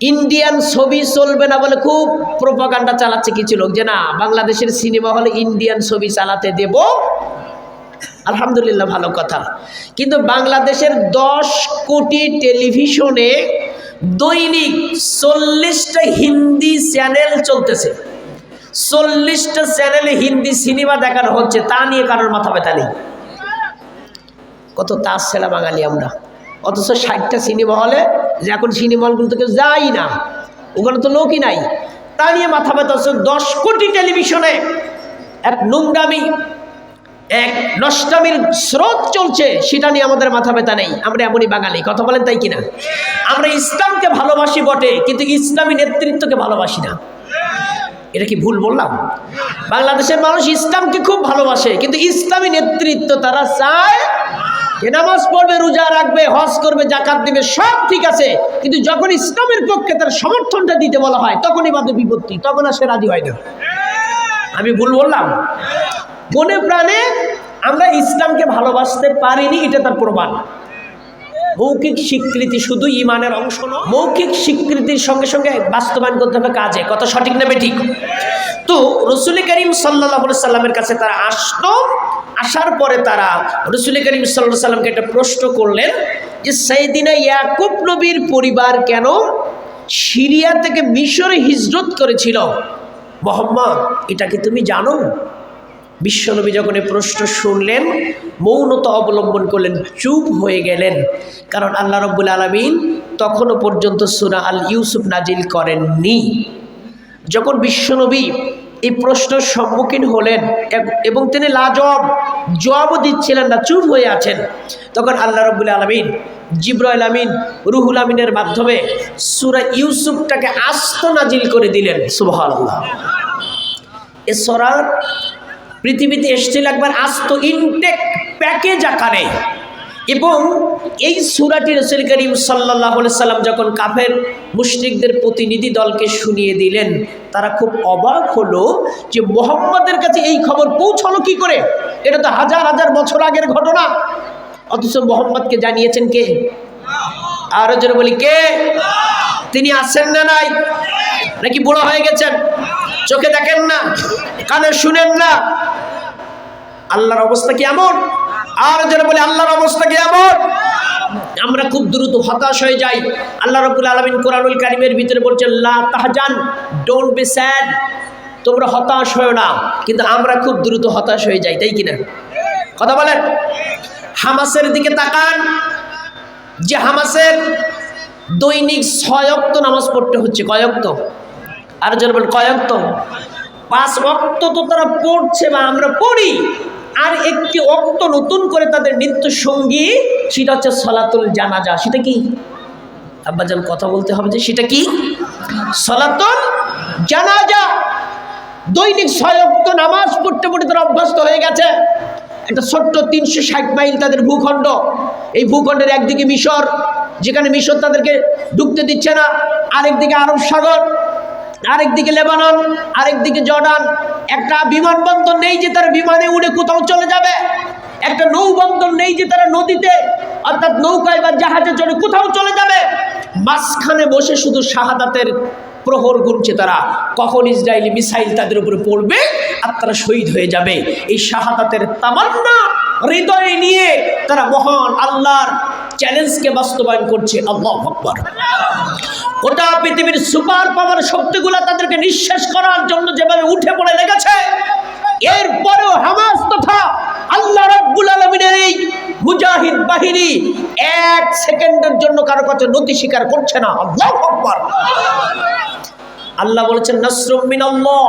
Indian ছবি চলবে না বলে খুব প্রোপাগান্ডা চালাচ্ছে কিছু লোক। যে না, বাংলাদেশের সিনেমা হলে ইন্ডিয়ান ছবি চালাতে দেব। আলহামদুলিল্লাহ, ভালো কথা। কিন্তু বাংলাদেশের দশ কোটি টেলিভিশনে দৈনিক চল্লিশটা হিন্দি চ্যানেল চলতেছে। চল্লিশটা চ্যানেলে হিন্দি সিনেমা দেখানো হচ্ছে, তা নিয়ে কারোর মাথা ব্যথা নেই। কত তাস ছেলা বাঙালি আমরা। অথচ ষাটটা সিনেমা হলে যে এখন সিনেমা হলগুলো থেকে যাই না। ওখানে তো লোকই নাই। তা নিয়ে মাথা ব্যথা হচ্ছে দশ কোটি টেলিভিশনে এক নোংরামি, এক নষ্টামির স্রোত চলছে, সেটা নিয়ে আমাদের মাথা ব্যথা নেই। আমরা এমনই বাঙালি, কথা বলেন তাই কিনা? আমরা ইসলামকে ভালোবাসি বটে, কিন্তু ইসলামী নেতৃত্বকে ভালোবাসি না। এটা কি ভুল বললাম? বাংলাদেশের মানুষ ইসলামকে খুব ভালোবাসে, কিন্তু ইসলামী নেতৃত্ব তারা চায় নামাজ পড়বে, রোজা রাখবে, হজ করবে জাকাত দিবে, সব ঠিক আছে। কিন্তু যখন ইসলামের পক্ষে তার সমর্থনটা দিতে বলা হয়, তখনই বাদে বিপত্তি, তখন আর সে রাজি হয় না। আমি ভুল বললাম? মনে প্রাণে আমরা ইসলামকে ভালোবাসতে পারিনি, এটা তার প্রমাণ। মৌখিক স্বীকৃতি শুধু ইমানের অংশ নয়, মৌখিক স্বীকৃতির সঙ্গে সঙ্গে বাস্তবায়ন করতে হবে কাজে। কত সঠিক নেবে ঠিক তো রসুল করিম সাল্লাহ সাল্লামের কাছে তারা আসতো আসার পরে তারা রসুল করিম সাল্লাহ সাল্লামকে একটা প্রশ্ন করলেন যে সেই দিনে ইয়াকুব নবীর পরিবার কেন সিরিয়া থেকে মিশরে হিজরত করেছিল? মোহাম্মদ, এটা কি তুমি জানো? বিশ্বনবী যখন এই প্রশ্ন শুনলেন, মৌনতা অবলম্বন করলেন, চুপ হয়ে গেলেন। কারণ আল্লাহ রব্বুল আলমিন তখনও পর্যন্ত সুরা আল ইউসুফ নাজিল করেননি। যখন বিশ্বনবী এই প্রশ্নের সম্মুখীন হলেন এবং তিনি লাজব জবাবও দিচ্ছিলেন না, চুপ হয়ে আছেন, তখন আল্লাহ রব্বুল আলমিন জিব্রাইল আমিন, রুহুল আমিনের মাধ্যমে সুরা ইউসুফটাকে আস্ত নাজিল করে দিলেন সুবাহ এ সরার পৃথিবীতে এসেছিল একবার আস্ত ইনটেক প্যাকেজ আকারে। এবং এই সুরাটি রসুল করিম সাল্লাহ সাল্লাম যখন কাফের মুশরিকদের প্রতিনিধি দলকে শুনিয়ে দিলেন, তারা খুব অবাক হলো যে মোহাম্মদের কাছে এই খবর পৌঁছালো কি করে? এটা তো হাজার হাজার বছর আগের ঘটনা। অথচ মোহাম্মদকে জানিয়েছেন কে? আরও বলি, কে? তিনি আছেন না নাই? নাকি বুড়ো হয়ে গেছেন? চোখে দেখেন না, কানে শুনেন না। আল্লাহর অবস্থা কি এমন? আর যেন বলে, আল্লাহর অবস্থা কি এমন? আমরা খুব দ্রুত হতাশ হয়ে যাই। আল্লাহ রবুল আলমিন কোরআনুল কারিমের ভিতরে বলছেন তাহজান ডোন্ট বি স্যাড তোমরা হতাশ হয়েও না। কিন্তু আমরা খুব দ্রুত হতাশ হয়ে যাই, তাই কিনা? কথা বলেন? হামাসের দিকে তাকান। যে হামাসের দৈনিক ছয়ক্ত নামাজ পড়তে হচ্ছে কয়ক্ত আর যারা বলেন কয়ক্ত পাঁচ অক্ত তো তারা পড়ছে বা আমরা পড়ি। আর একটি অক্ত নতুন করে তাদের নিত্য সঙ্গী, সেটা হচ্ছে সলাতুল জানাজা। সেটা কি? আব্বাজান কথা বলতে হবে যে সেটা কি? সলাতুল জানাজা। দৈনিক ছয় অক্ত নামাজ পড়তে পড়তে তারা অভ্যস্ত হয়ে গেছে। একটা ছোট্ট তিনশো ষাট মাইল তাদের ভূখণ্ড। এই ভূখণ্ডের একদিকে মিশর, যেখানে মিশর তাদেরকে ঢুকতে দিচ্ছে না। আরেকদিকে আরব সাগর। আরেকদিকে লেবানন, আরেকদিকে জর্ডান। একটা বিমানবন্দর নেই যে তারা বিমানে উড়ে কোথাও চলে যাবে। একটা নৌবন্দর নেই যে তারা নদীতে, অর্থাৎ নৌকায় বা জাহাজে চড়ে কোথাও চলে যাবে। মাঝখানে বসে শুধু শাহাদাতের প্রহর গুনছে তারা। কখন ইসরায়েলি মিসাইল তাদের উপরে পড়বে? আর তারা শহীদ হয়ে যাবে। এই শাহাদাতের তামান্না হৃদয়ে নিয়ে তারা মহান আল্লাহর চ্যালেঞ্জকে বাস্তবায়ন করছে। আল্লাহ আকবর। গোটা পৃথিবীর সুপার পাওয়ার শক্তিগুলো তাদেরকে নিঃশেষ করার জন্য যেভাবে উঠে পড়ে লেগেছে, এরপরেও হামাস তথা আল্লাহ রাব্বুল আলমিনের এই মুজাহিদ বাহিনী এক সেকেন্ডের জন্য কারও কাছে নতি স্বীকার করছে না। আল্লাহ আকবর। আল্লাহ বলেছেন, নসরুম মিনাল্লাহ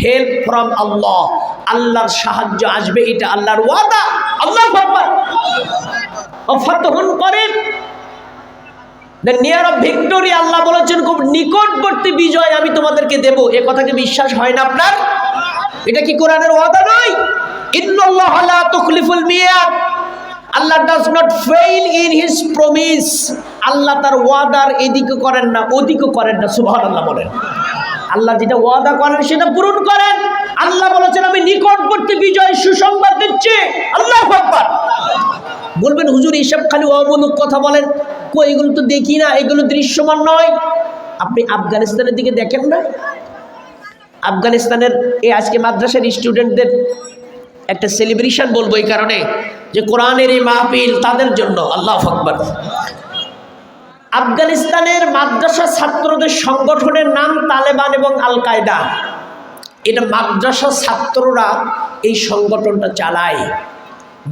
হেল্প ফ্রম আল্লাহ আল্লাহর সাহায্য আসবে, এটা আল্লাহর ওয়াদা। আল্লাহ অফাতহন করেন। নিয়ার অফ ভিক্টোরি আল্লাহ বলেছেন, খুব নিকটবর্তী বিজয় আমি তোমাদেরকে দেব। এ কথাকে বিশ্বাস হয় না আপনার? এটা কি কোরআনের ওয়াদা নয়? Allah does not fail in his promise আল্লাহ তার ওয়াদার এদিকে করেন না ওদিকে করেন না সুভান আল্লাহ বলেন। আল্লাহ যেটা ওয়াদা করেন, সেটা পূরণ করেন। আল্লাহ বলেছেন, আমি নিকটবর্তী বিজয় সুসংবাদ দিচ্ছি। আল্লাহ বলবেন, হুজুর এইসব খালি অমূলক কথা বলেন। কই, এগুলো তো দেখি না, এগুলো দৃশ্যমান নয়। আপনি আফগানিস্তানের দিকে দেখেন না? আফগানিস্তানের এই আজকে মাদ্রাসার স্টুডেন্টদের একটা সেলিব্রেশন বলব এই কারণে, যে কোরআনের এই মাহফিল তাদের জন্য। আল্লাহ আকবর। আফগানিস্তানের মাদ্রাসা ছাত্রদের সংগঠনের নাম তালেবান এবং আল কায়দা এটা মাদ্রাসা ছাত্ররা এই সংগঠনটা চালায়।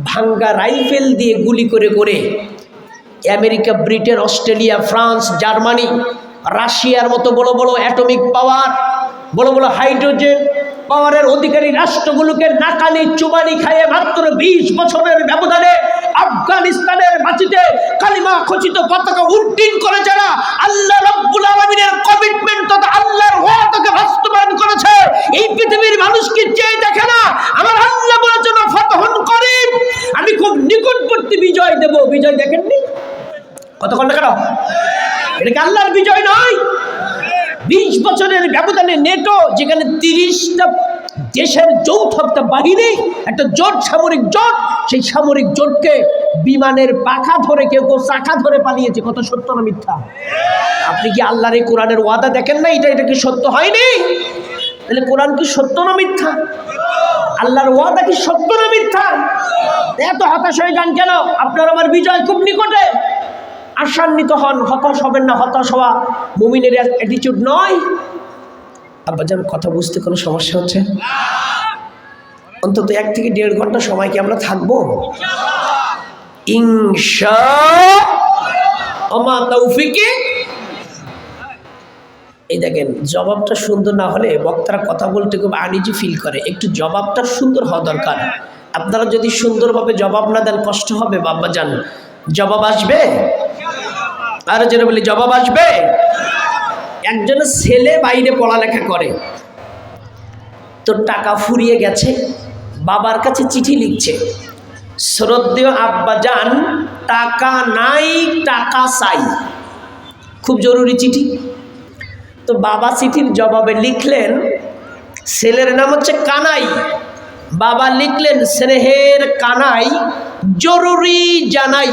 ভাঙ্গা রাইফেল দিয়ে গুলি করে করে America, Britain, Australia, France, Germany, রাশিয়ার মতো বড় বড় অ্যাটমিক পাওয়ার, বড় বড় হাইড্রোজেন পাওয়ারের অধিকারী রাষ্ট্রগুলোকে নাকানি, চুবানি খাইয়ে মাত্র বিশ বছরের ব্যবধানে আফগানিস্তানের মাটিতে কালিমা খচিত পতাকা উড্ডীন করে যারা আল্লাহ রব্বুল আলমিনের কমিটমেন্ট তথা আল্লাহর ওয়াদাকে বাস্তবায়ন করেছে, এই পৃথিবীর মানুষ কি চেয়ে দেখে না? আমার আল্লাহ বলার জন্য ফতহন করিম। আমি খুব নিকটবর্তী বিজয় দেব। বিজয় দেখেননি? কতক্ষণ কেন? এটা কি আল্লাহর বিজয় নয়? বিশ বছরের ব্যবধানে নেটো, যেখানে তিরিশটা দেশের যৌথ একটা বাহিনী, একটা জোট, সামরিক জোট, সেই সামরিক জোটকে বিমানের পাখা ধরে, কেউ কেউ চাকা ধরে পালিয়েছে। কত সত্য না মিথ্যা? আপনি কি আল্লাহর এই কোরআনের ওয়াদা দেখেন না এটা এটা কি সত্য হয়নি? তাহলে কোরআন কি সত্য না মিথ্যা? আল্লাহর ওয়াদা কি সত্য না মিথ্যা? এত হতাশ হয়ে যান কেন? আপনার আমার বিজয় খুব নিকটে। আশান্বিত হন, হতাশ হবেন না, হতাশ হওয়া মুমিনের অ্যাটিচিউড নয়। আব্বাজান কথা বুঝতে কোনো সমস্যা হচ্ছে? অন্তত এক থেকে দেড় ঘণ্টা সময় কি আমরা থাকব? এই দেখেন, জবাবটা সুন্দর না হলে বক্তারা কথা বলতে খুব আনিজি ফিল করে। একটু জবাবটা সুন্দর হওয়া দরকার। আপনারা যদি সুন্দরভাবে জবাব না দেন, কষ্ট হবে বাবা যান। জবাব আসবে? আর যেন বলি, জবাব আসবে? একজনের ছেলে বাইরে পড়ালেখা করে। তো টাকা ফুরিয়ে গেছে, বাবার কাছে চিঠি লিখছে, শ্রদ্ধেয় আব্বা যান টাকা নাই, টাকা চাই। খুব জরুরি চিঠি। তো বাবা চিঠির জবাবে লিখলেন, ছেলের নাম হচ্ছে কানাই। বাবা লিখলেন, স্নেহের কানাই, জরুরি জানাই।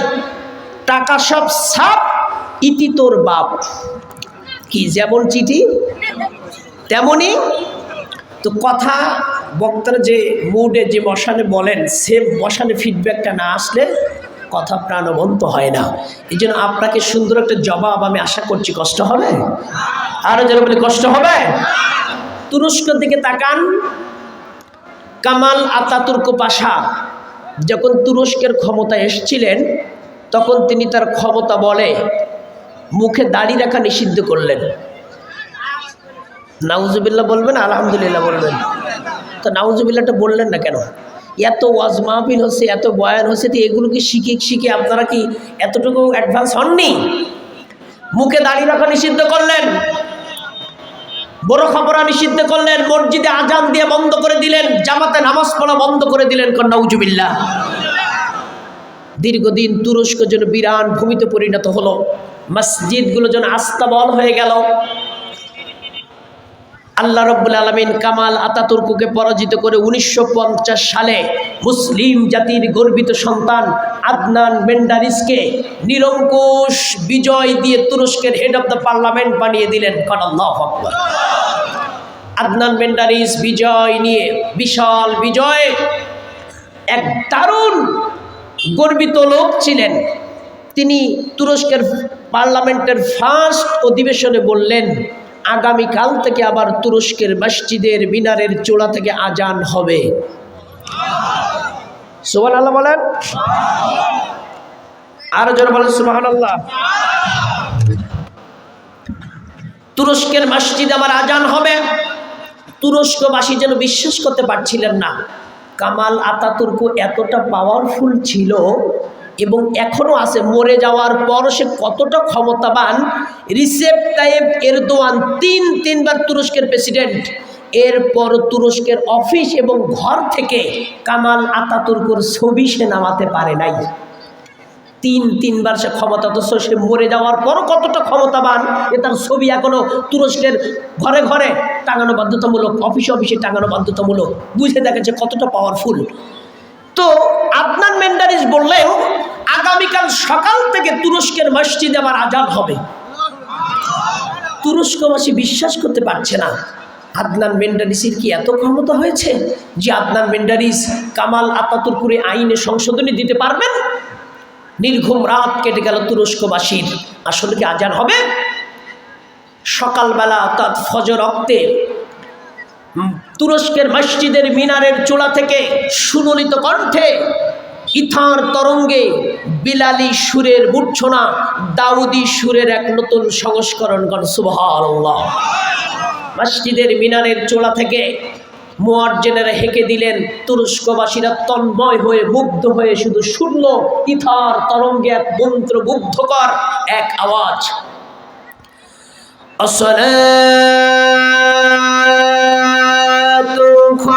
টাকা সব সাপ, ইতি তোর বাপ। কি, যেমন চিঠি, তেমনই তো কথা বক্তারা যে মুডে যে বসানে বলেন সে বসানে ফিডব্যাকটা না আসলে কথা প্রাণবন্ত হয় না। এই জন্য আপনাকে সুন্দর একটা জবাব আমি আশা করছি কষ্ট হবে। আরও যেন বলি কষ্ট হবে। তুরস্কর দিকে তাকান। কামাল আতাতুর্ক পাশা যখন তুরস্কের ক্ষমতা এসছিলেন, তখন তিনি তার ক্ষমতা বলে মুখে দাড়ি রাখা নিষিদ্ধ করলেন। নাউজুবিল্লাহ বলবেন, আলহামদুলিল্লাহ বলবেন। তো নাউজুবিল্লাহটা বললেন না কেন? এত ওয়াজ মাহফিল হচ্ছে, এত বয়ান হচ্ছে, তো এগুলোকে শিখে শিখে আপনারা কি এতটুকু অ্যাডভান্স হননি? মুখে দাড়ি রাখা নিষিদ্ধ করলেন, বড় খবরা নিষিদ্ধ করলেন, মসজিদে আজান দিয়ে বন্ধ করে দিলেন, জামাতে নামাজ পড়া বন্ধ করে দিলেন কন্যাউজুবিল্লা দীর্ঘদিন তুরস্ক যেন বিরান ভূমিতে পরিণত হলো মসজিদগুলো যেন আস্তাবল হয়ে গেল। আল্লাহ রব্বুল আলমিন কামাল আতাতুর্কুকে পরাজিত করে উনিশশো পঞ্চাশ সালে মুসলিম জাতির গর্বিত সন্তান আদনান মেন্ডারিসকে নিরঙ্কুশ বিজয় দিয়ে তুরস্কের হেড অফ দ্য পার্লামেন্ট বানিয়ে দিলেন। কনাল্লাহ আদনান মেন্ডারিস বিজয় নিয়ে বিশাল বিজয়। এক দারুণ গর্বিত লোক ছিলেন। তিনি তুরস্কের পার্লামেন্টের ফার্স্ট অধিবেশনে বললেন, আগামীকাল থেকে আবার তুরস্কের মসজিদের মিনারের চূড়া থেকে আজান হবে। সুবান আল্লাহ বলেন? আরও জন বলেন সুবাহান আল্লাহ তুরস্কের মসজিদে আবার আজান হবে। তুরস্কবাসী যেন বিশ্বাস করতে পারছিলেন না, কামাল আতাতুর্ক এতটা পাওয়ারফুল ছিল এবং এখনও আছে, মরে যাওয়ার পর সে কতটা ক্ষমতাবান? রিসেপ তাইব এরদোয়ান তিন, তিনবার তুরস্কের প্রেসিডেন্ট। এরপর তুরস্কের অফিস এবং ঘর থেকে কামাল আতাতুর্কর ছবি সে নামাতে পারে নাই। তিন, তিনবার সে ক্ষমতা তো সে মরে যাওয়ার পরও কতটা ক্ষমতাবান? এ তার ছবি এখনও তুরস্কের ঘরে ঘরে টাঙানো বাধ্যতামূলক, অফিসে অফিসে টাঙানো বাধ্যতামূলক। বুঝে দেখেছে কতটা পাওয়ারফুল তো আদনান মেন্ডারিস বললেন আগামীকাল সকাল থেকে তুরস্কের মসজিদে আবার আজাদ হবে। তুরস্কবাসী বিশ্বাস করতে পারছে না। আদনান মেন্ডারিসের কি এত ক্ষমতা হয়েছে যে আদনান মেন্ডারিস কামাল আতাতুরপুরে আইনে সংশোধনী দিতে পারবেন? নির্ঘুম রাত কেটে গেল তুরস্কবাসীর। আসলে কি আজান হবে? সকালবেলা অর্থাৎ ফজর অক্তে তুরস্কের মসজিদের মিনারের চূড়া থেকে সুললিত কণ্ঠে ইথার তরঙ্গে বিলালি সুরের মূর্ছনা, দাউদি সুরের এক নতুন সংস্করণ গণ সুবহাল্লাহ মসজিদের মিনারের চোলা থেকে মোয়ার্জেনেরা হেঁকে দিলেন তুরস্কবাসীরা তন্ময় হয়ে, মুগ্ধ হয়ে শুধু শূন্য ইথার তরঙ্গে এক মন্ত্র মুগ্ধকর এক আওয়াজ। আসলে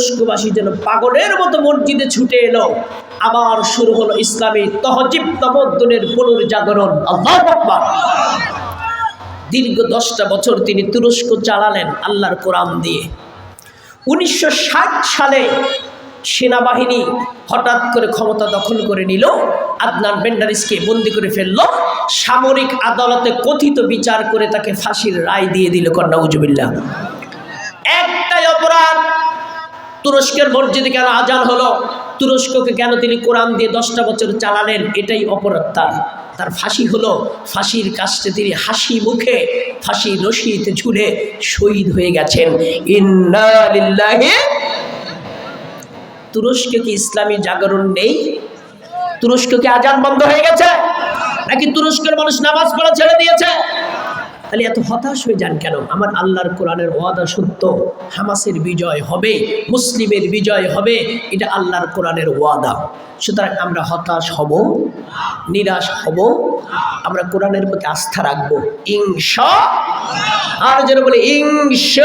তুরস্কবাসী যেন পাগলের মতো মসজিদে ছুটে এলো। আবার শুরু হলো ইসলামী তহজিব তমদ্দনের পুনর্জাগরণ। আল্লাহ দীর্ঘ দশটা বছর তিনি তুরস্ক চালালেন আল্লাহর কোরআন দিয়ে। উনিশশো সালে সেনাবাহিনী হঠাৎ করে ক্ষমতা দখল করে নিল, আদনান বেন্ডারিসকে বন্দি করে ফেলল, সামরিক আদালতে কথিত বিচার করে তাকে ফাঁসির রায় দিয়ে দিল, কন্যা উজুবিল্লাহ একটাই অপরাধ তুরস্কের মসজিদে কেন আজান হলো? তুরস্ককে কেন তিনি কোরআন দিয়ে দশটা বছর চালালেন? এটাই অপরাধ তার। তার ফাঁসি হলো। ফাঁসির কাছে তিনি হাসি মুখে ফাঁসি রশিতে ঝুলে শহীদ হয়ে গেছেন। তুরস্কে কি ইসলামী জাগরণ নেই? তুরস্ক কি আজান বন্ধ হয়ে গেছে? নাকি তুরস্কের মানুষ নামাজ পড়া ছেড়ে দিয়েছে? তাহলে এত হতাশ হয়ে যান কেন? আমার আল্লাহর কোরআনের ওয়াদা সত্য। হামাসের বিজয় হবে, মুসলিমের বিজয় হবে, এটা আল্লাহর কোরআনের ওয়াদা। সুতরাং আমরা হতাশ হব, নিরাশ হব, আমরা কোরআনের প্রতি আস্থা রাখব। ইংশ আর যেন বলে ইংশ